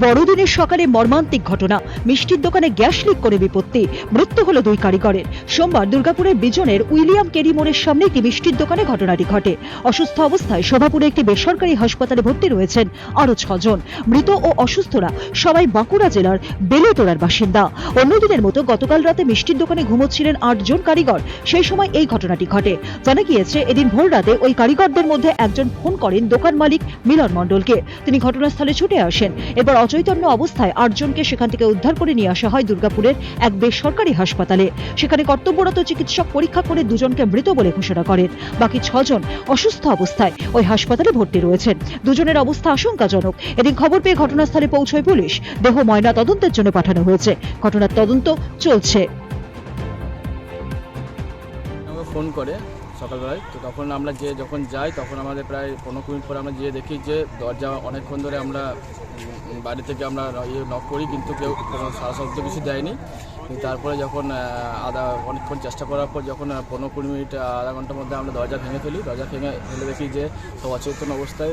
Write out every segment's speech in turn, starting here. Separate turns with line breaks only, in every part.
বড়দিনের সকালে মর্মান্তিক ঘটনা। মিষ্টির দোকানে গ্যাস লিক করে বিপত্তি। মৃত্যু হলো দুই কারিগরের। সোমবার দুর্গাপুরের বিজনের উইলিয়াম কেরি মোড়ের সামনে একটি মিষ্টির দোকানে ঘটনাটি ঘটে। অসুস্থ অবস্থায় শোভাপুরে একটি বেসরকারি হাসপাতালে ভর্তি রয়েছেন আরও ছজন মৃত ও অসুস্থরা সবাই বাঁকুড়া জেলার বেলেটোড়ার বাসিন্দা। অন্যদিনের মতো গতকাল রাতে মিষ্টির দোকানে ঘুমোচ্ছিলেন আটজন কারিগর। সেই সময় এই ঘটনাটি ঘটে। জানা গিয়েছে, এদিন ভোর রাতে ওই কারিগরদের মধ্যে একজন ফোন করেন দোকান মালিক মিলন মণ্ডলকে। তিনি ঘটনাস্থলে ছুটে আসেন। এরপর অচৈতন্য অবস্থায় আটজনকে সেখান থেকে উদ্ধার করে নিয়ে আসা হয় দুর্গাপুরের এক বেসরকারি হাসপাতালে। সেখানে কর্তব্যরত চিকিৎসক পরীক্ষা করে দুজনকে মৃত বলে ঘোষণা করেন। বাকি ছজন অসুস্থ অবস্থায় ওই হাসপাতালে ভর্তি রয়েছেন। দুজনের অবস্থা আশঙ্কাজনক। এদিন খবর পেয়ে ঘটনাস্থলে পৌঁছয় পুলিশ। দেহ ময়না তদন্তের জন্য পাঠানো হয়েছে। ঘটনার তদন্ত চলছে।
ফোন করে। সকালবেলায়। তো তখন আমরা যে যখন যাই, তখন আমাদের প্রায় পনেরো মিনিট পরে আমরা যেয়ে দেখি যে দরজা অনেকক্ষণ ধরে আমরা বাড়ি থেকে আমরা ইয়ে নক করি, কিন্তু কেউ কোনো সারা শব্দ কিছু দেয়নি। তারপরে যখন আধা, অনেকক্ষণ চেষ্টা করার পর যখন পনেরো কুড়ি মিনিট আধা ঘণ্টার মধ্যে আমরা দরজা ভেঙে ফেলি। দরজা ভেঙে ফেলে দেখি যে সব অচেতন অবস্থায়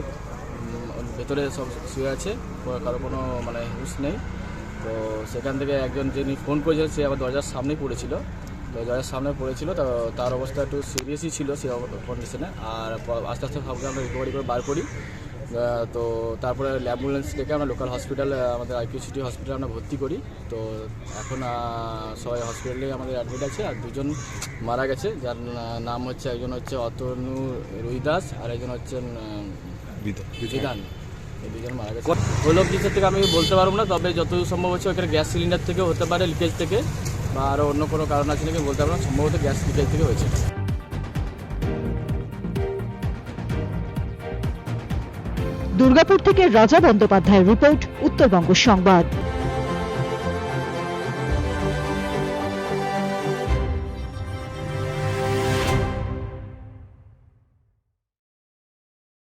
ভেতরে সব শুয়ে আছে। কারও কোনো মানে হুশ নেই। তো সেখান থেকে একজন যিনি ফোন করেছিলেন সে আবার দরজার সামনেই পড়েছিল। তো দরজার সামনে পড়েছিল তো তার অবস্থা একটু সিরিয়াসই ছিল সেই কন্ডিশনে আর আস্তে আস্তে সবকে আমরা রিকভারি করে বার করি। তো তারপরে অ্যাম্বুলেন্স ডেকে আমরা লোকাল হসপিটাল আমাদের আইকিউ সিটি হসপিটালে আমরা ভর্তি করি। তো এখন সবাই হসপিটালে আমাদের অ্যাডমিট আছে আর দুজন মারা গেছে। যার নাম হচ্ছে একজন হচ্ছে অতনু রুইদাস আর একজন হচ্ছেন আহ, বিধান। এই দুজন মারা গেছে। হলো কিছু থেকে আমি বলতে পারব না তবে যতদূর সম্ভব হচ্ছে ওখানে গ্যাস সিলিন্ডার থেকে হতে পারে লিকেজ থেকে। বা আরও অন্য কোনো কারণ আছে নাকি বলতে পারব সম্ভবত গ্যাস লিকেজ থেকে হয়েছে।
দুর্গাপুর থেকে রাজা বন্দ্যোপাধ্যায়ের রিপোর্ট, উত্তরবঙ্গ সংবাদ।